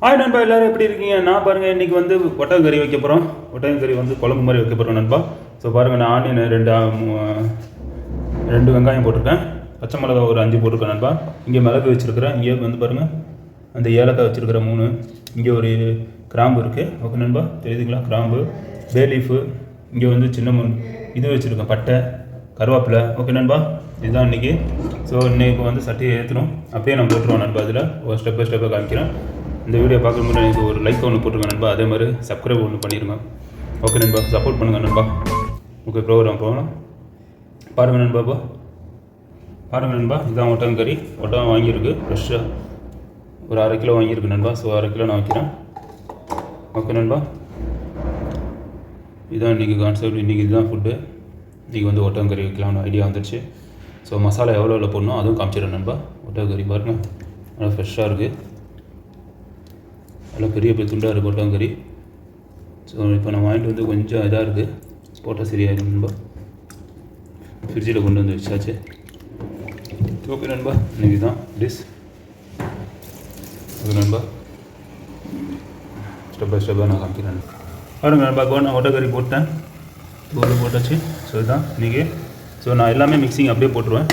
ஆய் நண்பா எல்லாரும் எப்படி இருக்கீங்க? நான் பாருங்கள் இன்றைக்கி வந்து ஒட்டகம் கறி வைக்க போகிறோம் ஒட்டகம் கறி வந்து குழம்பு மாதிரி வைக்க போகிறோம் நண்பா. ஸோ பாருங்கள் நான் ஆனியன் ரெண்டு மூ- ரெண்டு வெங்காயம் போட்டிருக்கேன். பச்சை மிளகா ஒரு அஞ்சு போட்டிருக்கேன் நண்பா. இங்கே மிளகு வச்சுருக்கிறேன். இங்கே வந்து பாருங்கள் அந்த ஏலக்காய் வச்சுருக்கிற மூணு. இங்கே ஒரு கிராம்பு இருக்குது ஓகே நண்பா தெரியுதுங்களா? கிராம்பு பே லீஃபு இங்கே வந்து சின்ன முன் இது வச்சுருக்கேன் பட்டை கருவேப்பிலை. ஓகே நண்பா இதுதான் இன்றைக்கி ஸோ இன்றைக்கி வந்து சட்டியை ஏற்றணும். அப்படியே நான் போட்டுருவோம் நண்பா அதில் ஒரு ஸ்டெப் பை ஸ்டெப்பாக காமிக்கிறேன். இந்த வீடியோ பார்க்கும்போது எனக்கு ஒரு லைக் ஒன்று போட்டுருங்க நண்பா. அதே மாதிரி சப்ஸ்கிரைப் ஒன்று பண்ணிடுங்க ஓகே நண்பா சப்போர்ட் பண்ணுங்கள் நண்பா. ஓகே ப்ரோக்ராம் போகலாம். பாருங்கள் நண்பா இப்போ பாருங்கள் நண்பா இதான் ஒட்டகம் கறி. வாங்கியிருக்கு. ஃப்ரெஷ்ஷாக ஒரு அரை கிலோ வாங்கியிருக்கு நண்பா. ஸோ அரை கிலோ நான் வைக்கிறேன். ஓகே நண்பா. இதான் இன்றைக்கி கான்செப்ட் இன்றைக்கி இதுதான் ஃபுட்டு இன்றைக்கி வந்து ஒட்டங்கறி வைக்கலாம்னு ஐடியா வந்துடுச்சு ஸோ மசாலா எவ்வளோ எவ்வளோ போடணும்? அதுவும் காமிச்சிடுறேன் நண்பா. ஒட்டங்கறி பாருங்கள் நல்லா ஃப்ரெஷ்ஷாக இருக்குது நல்லா பெரிய பெரிய துண்டாக இருக்குது ஒட்டகம் கறி ஸோ இப்போ நான் வாங்கிட்டு வந்து கொஞ்சம் இதாக இருக்குது போட்டால் சரியாயிடும் நண்பா. ஃப்ரிட்ஜில் கொண்டு வந்து வச்சாச்சு. ஓகே நண்பா. இன்னைக்கு தான் டிஷ் ஓகே நண்பா ஸ்டெப் பை ஸ்டெப்பாக நான் காமிக்கிறேன். பாருங்க நண்பா இப்போ நான் ஒட்டக்கறி போட்டேன். தோல் போட்டாச்சு. ஸோ இதுதான் இன்றைக்கி ஸோ நான் எல்லாமே மிக்சிங் அப்படியே போட்டுருவேன்.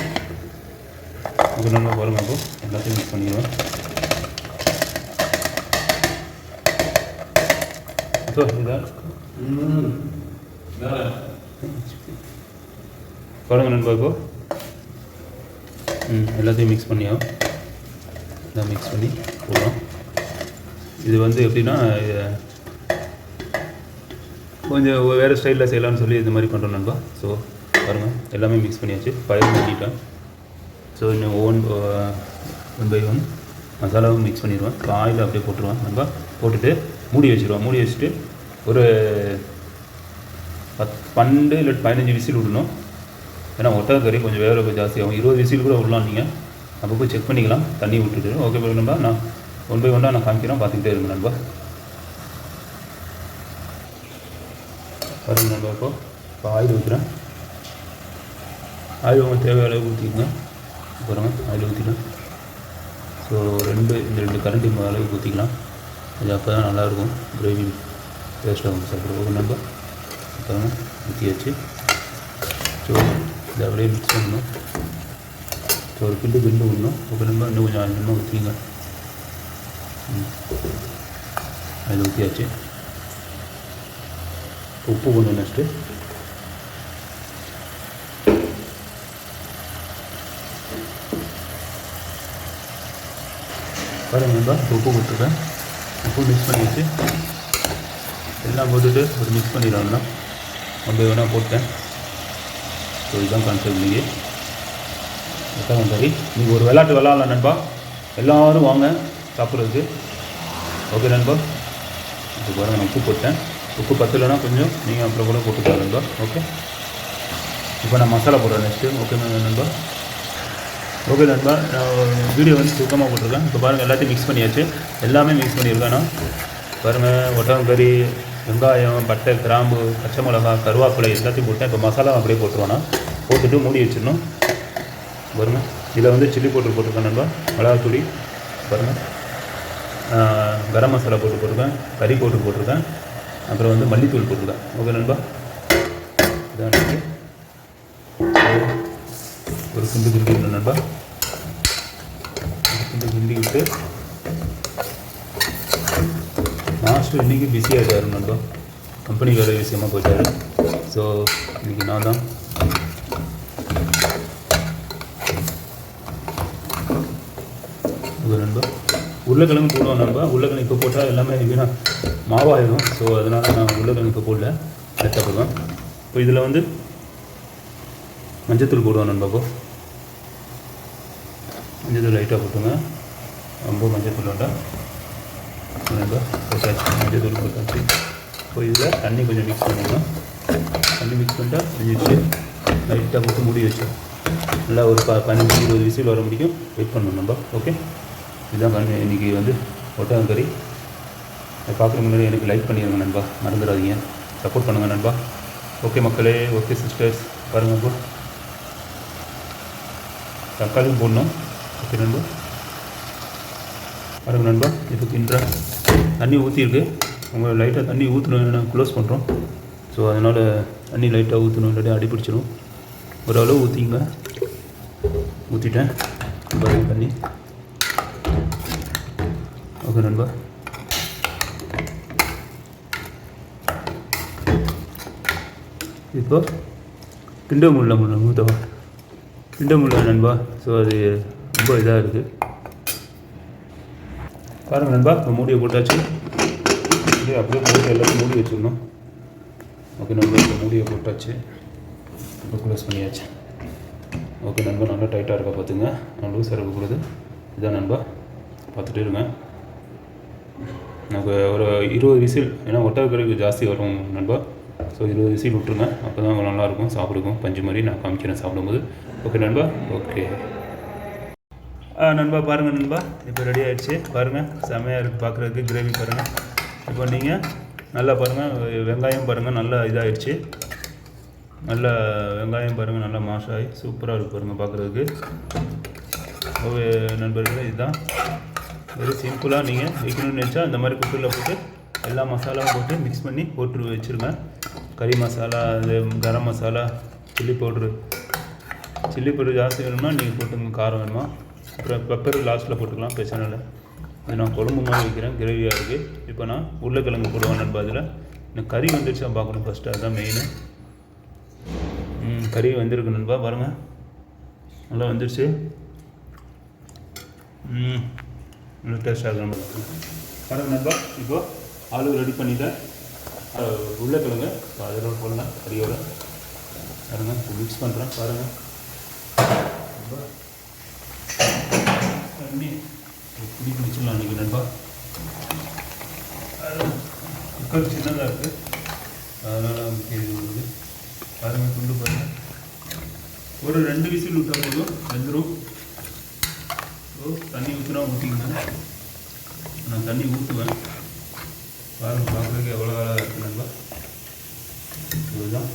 ஓகே நண்பா பாருங்க அப்போ எல்லாத்தையும் மிக்ஸ் பண்ணிடுவேன். To இதான் பாருங்க நண்பா இப்போ ம் எல்லாத்தையும் மிக்ஸ் பண்ணியா எல்லாம் மிக்ஸ் பண்ணி போடுறோம் இது வந்து எப்படின்னா கொஞ்சம் வேறு ஸ்டைலில் செய்யலாம்னு சொல்லி இந்த மாதிரி பண்ணுறோம் நண்பா ஸோ பாருங்கள் எல்லாமே மிக்ஸ் பண்ணியாச்சு பயிர் பண்ணிட்டேன் ஸோ இன்னும் ஒன் ஒன் பை ஒன் மசாலாவும் மிக்ஸ் பண்ணிடுவேன். காயில் அப்படியே போட்டுருவேன். நம்ம போட்டுட்டு மூடி வச்சுருவோம். மூடி வச்சுட்டு ஒரு பத் பன்னெண்டு இல்லை பதினஞ்சு விசில் விடணும். ஏன்னா ஒட்டக கறி கொஞ்சம் வேற கொஞ்சம் ஜாஸ்தியாகும் இருபது விசில் கூட விடலாம் நீங்கள் நம்ம போய் செக் பண்ணிக்கலாம். தண்ணி விட்டுட்டு. ஓகே பை நண்பா நான் ஒன் பை ஒன்னாக நான் காமிக்கிறேன். பார்த்துக்கிட்டே இருங்க நண்பா பாருங்க நண்பா இப்போ இப்போ ஆயில் ஊற்றுறேன் ஆயில் உங்களுக்கு தேவையான அளவு ஊற்றிக்கோங்க பாருங்க ஆயில் ஊற்றிக்கலாம் ஸோ ரெண்டு இந்த ரெண்டு கரண்டி அளவுக்கு ஊற்றிக்கலாம் இது அப்போ தான் நல்லாயிருக்கும் கிரேவி டேஸ்ட்டாக வந்து சாப்பிடுவோம் நம்ம நண்பா பாருங்க ஊற்றியாச்சு ஸோ இதை அப்படியே மிக்ஸ் பண்ணணும். ஸோ ஒரு கிண்டு கிண்டு விடணும் அப்புறம் நம்ம இன்னும் கொஞ்சம் இன்னும் ஊற்றிங்க ம். அது ஊற்றியாச்சு உப்பு கொஞ்சம் நெக்ஸ்ட்டு பாருங்க நண்பா உப்பு போட்டுருக்கேன் உப்பு மிக்ஸ் பண்ணிவிட்டு எல்லாம் போட்டுட்டு ஒரு மிக்ஸ் பண்ணிடலாம் ரொம்ப வேணால் போட்டேன். ஸோ இதுதான் கான்செப்ட் இன்றைக்கி ஒட்டகம் சரி நீங்கள் ஒரு விளையாட்டு விளாட்லாம் நண்பா. எல்லோரும் வாங்க சாப்பிட்றதுக்கு. ஓகே நண்பா. இது பாருங்க நான் உப்பு போட்டேன். உப்பு பத்தலைன்னா கொஞ்சம் நீங்கள் அப்புறம் கூட போட்டுக்கலாம் நண்பா. ஓகே இப்போ நான் மசாலா போடுறேன் நெக்ஸ்ட்டு ஓகே நண்பா. ஓகே நண்பா நான் வீடியோ வந்து சுத்தமாக போட்டிருக்கேன். இப்போ பாருங்கள் எல்லாத்தையும் மிக்ஸ் பண்ணியாச்சு. எல்லாமே மிக்ஸ் பண்ணியிருக்கேன் நான். பாருங்கள் ஒட்டகம் கறி வெங்காயம் பட்டை கிராம்பு பச்சை மிளகா கருவேப்பிலை எல்லாத்தையும் போட்டேன். இப்போ மசாலா அப்படியே போட்டுருவேன் நான். போட்டுட்டு மூடி வச்சிடணும். பாருங்கள் இதில் வந்து சில்லி பவுடர் போட்டிருக்கேன் நண்பா. மிளகாத்தூடி பாருங்கள் கரம் மசாலா போட்டு போட்டிருக்கேன். கறி பவுடர் போட்டிருக்கேன். அப்புறம் வந்து மல்லித்தூள் போட்டிருக்கேன். ஓகே நண்பா. இதான் ஒரு கிண்டு குடிக்கணும் நண்பா. கிண்டு கிண்டி மாஸ்டர் இன்றைக்கி பிஸி ஆகிட்டாரு கம்பெனி வேலை விஷயமா போயிட்டாரு. ஸோ இன்றைக்கி நான் தான். ஓகே நண்பா. உருளைக்கிழங்கு போடுவோம் நண்பா. உருளைக்கிழங்கு இப்போ போட்டால் எல்லாமே வீணாக மாவாயிடும் ஸோ அதனால் நான் உருளைக்கிழங்கு இப்போ போடல. லைட்டாக போடுவேன் இப்போ இதில் வந்து மஞ்சத்தூள் போடுவோம் நண்பா மஞ்சத்தூள் லைட்டாக போட்டுங்க ரொம்ப மஞ்சத்தூள் வேண்டாம் நண்பா போட்டாச்சு மஞ்சத்தூள் போட்டாச்சு இப்போ இதில் தண்ணி கொஞ்சம் மிக்ஸ் பண்ணிக்கலாம் தண்ணி மிக்ஸ் பண்ணிட்டால் செஞ்சுட்டு லைட்டாக போட்டு மூடி வச்சோம் நல்லா ஒரு ப பதினஞ்சு இருபது விசில் வர முடியும் வெயிட் பண்ணணும் நம்ம. ஓகே இதுதான் பண்ணி இன்றைக்கி வந்து ஒட்டகம் கறி பார்க்குற முன்னாடி எனக்கு லைக் பண்ணிடுங்க நண்பா மறந்துடாதீங்க சப்போர்ட் பண்ணுங்கள் நண்பா ஓகே மக்களே ஓகே சிஸ்டர்ஸ் பாருங்கள் இப்போ தக்காளியும் போடணும் ஓகே நண்பா பாருங்கள் நண்பா இப்போ இன்ற தண்ணி ஊற்றிருக்கு அவங்க லைட்டாக தண்ணி ஊற்றணும் க்ளோஸ் பண்ணுறோம் ஸோ அதனால் தண்ணி லைட்டாக ஊற்றணும் இல்லாட்டி அடிப்பிடிச்சிடும் ஓரளவு ஊற்றிங்க ஊற்றிட்டேன் பாருங்க தண்ணி. ஓகே நண்பா. இப்போ கிண்ட முள்ள முடியல மூத்தவா கிண்ட நண்பா. ஸோ அது ரொம்ப இதாக இருக்குது பாருங்கள் நண்பா இப்போ மூடியை போட்டாச்சு. அப்படியே அப்படியே போட்டு எல்லாத்தையும் மூடி வச்சுக்கணும் ஓகே நண்பா இப்போ மூடியை போட்டாச்சு. இப்போ க்ளோஸ் பண்ணியாச்சு. ஓகே நண்பா நல்லா டைட்டாக இருக்கா பார்த்துங்க நான் லூஸாக இருக்கக்கூடாது இதான் நண்பா பார்த்துட்டு இருங்க. நமக்கு ஒரு இருபது விசில் ஏன்னா ஒட்டகக்கறிக்கு ஜாஸ்தி வரும் நண்பா. ஸோ இருபது விசில் விட்ருங்க அப்போ தான் நல்லாயிருக்கும் சாப்பிடுக்கும். பஞ்சு மாதிரி நான் காமிக்கிறேன் சாப்பிடும்போது. ஓகே நண்பா ஓகே. நண்பா பாருங்கள் நண்பா. இப்போ ரெடி ஆகிடுச்சு பாருங்கள் செமையாக இருக்குது பார்க்குறதுக்கு கிரேவி பாருங்கள் இப்போ நீங்கள் நல்லா பாருங்கள் வெங்காயம் பாருங்கள் நல்லா இதாகிடுச்சு நல்லா வெங்காயம் பாருங்கள் நல்லா மாஷாகி சூப்பராக இருக்குது பாருங்கள் பார்க்குறதுக்கு. ஓகே நண்பர்களே இதுதான். வெரி சிம்பிளாக நீங்கள் வைக்கணும்னு நினச்சா இந்த மாதிரி குக்கரில் போட்டு எல்லா மசாலாவும் போட்டு மிக்ஸ் பண்ணி போட்டு வச்சுருங்க. கறி மசாலா இது garam masala chilli powder chilli powder ஜாஸ்தி வேணும்னா நீங்கள் போட்டுங்க காரம் வேணுமா? அப்புறம் பெப்பர் லாஸ்ட்டில் போட்டுக்கலாம் பிரச்சனை இல்லை அது நான் குழம்பு மாதிரி வைக்கிறேன் கிரேவியாக இருக்குது இப்போ நான் உருளைக்கிழங்கு போடுவேன் நண்பா அதில் எனக்கு கறி வந்துடுச்சா பார்க்கணும் ஃபஸ்ட்டு அதுதான் மெயினு ம் கறி வந்திருக்கு நண்பா பாருங்கள் நல்லா வந்துடுச்சு நல்லா டேஸ்ட் ஆகலாம் பாருங்கள் நண்பா. இப்போ ஆளு ரெடி பண்ணிட்டேன் அஹ், உருளைக்கிழங்கு. அதோட போடலாம் கறியோட. பாருங்கள் மிக்ஸ் பண்ணுறேன் பாருங்கள் தண்ணி குடி குடிச்சிடலாம் அன்றைக்கி நண்பா. குக்கர் சின்னதாக இருக்குது அதனால் இது வருது பாருங்கள் கொண்டு பாருங்கள் ஒரு ரெண்டு விசில் விட்டால் போதும். வெந்துடும் ஸோ தண்ணி ஊற்றினா ஊற்றிக்கங்க நான் தண்ணி ஊற்றுவேன் பாருங்கள் பார்க்குறதுக்கு எவ்வளோ வேலை இருக்குது நண்பா. இதுதான்.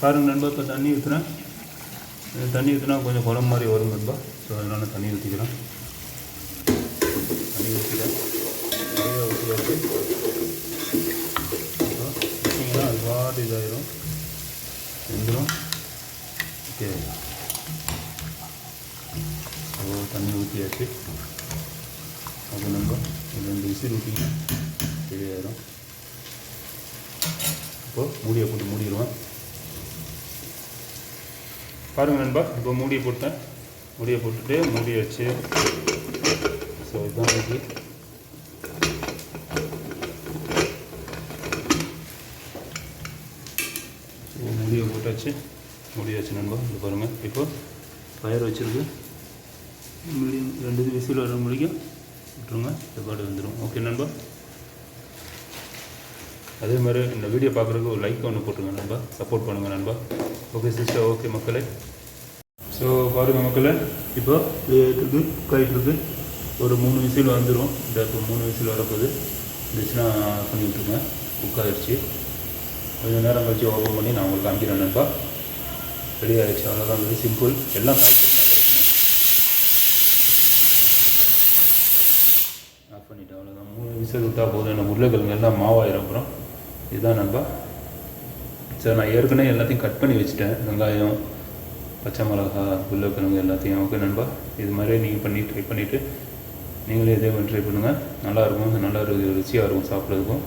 பாருங்கள் நண்பா இப்போ தண்ணி ஊற்றுனேன் தண்ணி ஊற்றினா கொஞ்சம் குழம்பு மாதிரி வரும் நண்பா. ஸோ அதனால் தண்ணி ஊற்றிக்கிறேன் தண்ணி ஊற்றிக்கிறேன் நிறைய ஊற்றியாச்சு ஊற்றிங்கன்னா அது பாட்டு இதாகிடும் வெந்துடும் ஓகே ஸோ தண்ணி ஊற்றியாச்சு அது நண்பா. ரெண்டு விசில் ஊற்றிங்கன்னா சரியாயிரும். இப்போது மூடியை போட்டு மூடிடுவேன் பாருங்கள் நண்பா இப்போ மூடியை போட்டேன். மூடியை போட்டுட்டு மூடியை வச்சு ஸோ இதுதான் இருக்குது முடியை மூடியை போட்டாச்சு. மூடியாச்சு நண்பா இது பாருங்கள் இப்போ ஃபயர் வச்சுருக்கு. மீடியம் ரெண்டு விசில் வர முடியும் விட்டுருங்க ஏற்பாடு வந்துடும் ஓகே நண்பா. அதே மாதிரி இந்த வீடியோ பார்க்குறதுக்கு ஒரு லைக் ஒன்று போட்டுருங்க நண்பா. சப்போர்ட் பண்ணுங்கள் நண்பா. ஓகே சிஸ்டர் ஓகே மக்களே. ஸோ பாருங்கள் மக்களே. இப்போ ஆகிட்டுருக்கு குக் ஒரு மூணு விசில் வந்துடும் இந்த இப்போ மூணு விசில் வரப்போகுது. இருந்துச்சுன்னா ஆஃப் பண்ணி குக் ஆகிடுச்சு கொஞ்சம் நேரம் கழிச்சு ஓப்பன் பண்ணி நான் உங்களுக்கு காமிக்கிறேன் நண்பா. ரெடி ஆகிடுச்சு அவ்வளோதான் வெரி சிம்பிள் எல்லாம் ஆஃப் பண்ணிட்டேன். அவ்வளோதான் மூணு விசில் விட்டால் போதும். என்ன உருளைக்கிழங்கு எல்லாம் மாவாயிரம் அப்புறம். இதுதான் நண்பா. சார் நான் ஏற்கனவே எல்லாத்தையும் கட் பண்ணி வச்சுட்டேன். வெங்காயம் பச்சை மிளகா உருளைக்கிழங்கு எல்லாத்தையும். ஓகே நண்பா? இது மாதிரி நீங்கள் பண்ணி ட்ரை பண்ணிவிட்டு நீங்களே இதே மாதிரி ட்ரை பண்ணுங்கள் நல்லாயிருக்கும் நல்லா ருசியாக இருக்கும் சாப்பிட்றதுக்கும்.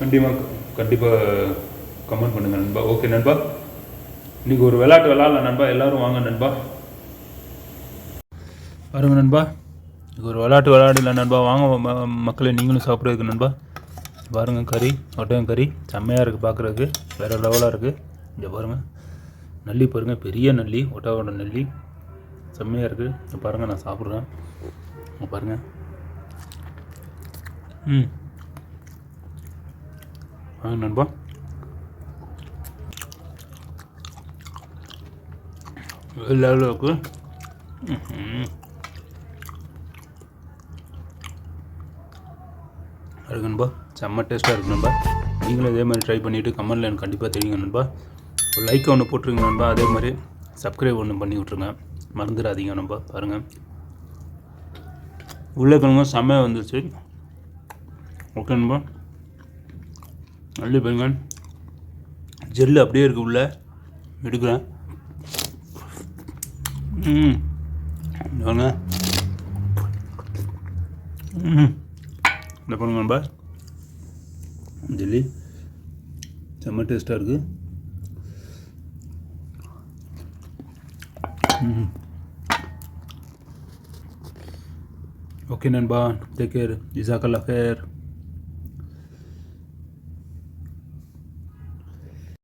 கண்டிப்பாக கண்டிப்பாக கமெண்ட் பண்ணுங்கள் நண்பா. ஓகே நண்பா? இன்றைக்கி ஒரு விளையாட்டு விளாட்லாம் நண்பா. எல்லோரும் வாங்க நண்பா. வருங்க நண்பா. இது ஒரு விளையாட்டு விளையாடல நண்பா. வாங்க மக்களை நீங்களும் சாப்பிட்றதுக்கு நண்பா. பாருங்கள் கறி ஒட்டகம் கறி. செம்மையாக இருக்குது பார்க்குறதுக்கு வேறு லெவலாக இருக்குது இங்கே பாருங்கள் நல்லி பாருங்கள் பெரிய நல்லி ஒட்டகோட நல்லி. செம்மையாக இருக்குது பாருங்கள் நான் சாப்பிட்றேன். பாருங்கள் ம். வாங்க நண்பா. லெவலில் இருக்குது ம் இருக்கு நண்பா. செம்ம டேஸ்ட்டாக இருக்கு நண்பா. நீங்களும் இதே மாதிரி ட்ரை பண்ணிவிட்டு கமெண்டில் எனக்கு கண்டிப்பாக தெரியுங்க நண்பா. ஒரு லைக் ஒன்று போட்டுருங்க நண்பா. அதே மாதிரி சப்ஸ்கிரைப் ஒன்று பண்ணி விட்ருங்க மறந்துடாதீங்க நண்பா. பாருங்கள் உருளைக்கிழங்கும் செம்மையாக வந்துருச்சு. ஓகே நண்பா. நல்ல பாருங்க. ஜெல்லு அப்படியே இருக்கு உள்ள. எடுக்கிறேன். ம் வாங்க ம் இந்த பாருங்க நண்பா? ஜெல்லி. செம்ம டேஸ்ட்டாக இருக்குது ஓகே நண்பா டேக் கேர் ஜிசாக்கல்லா கேர்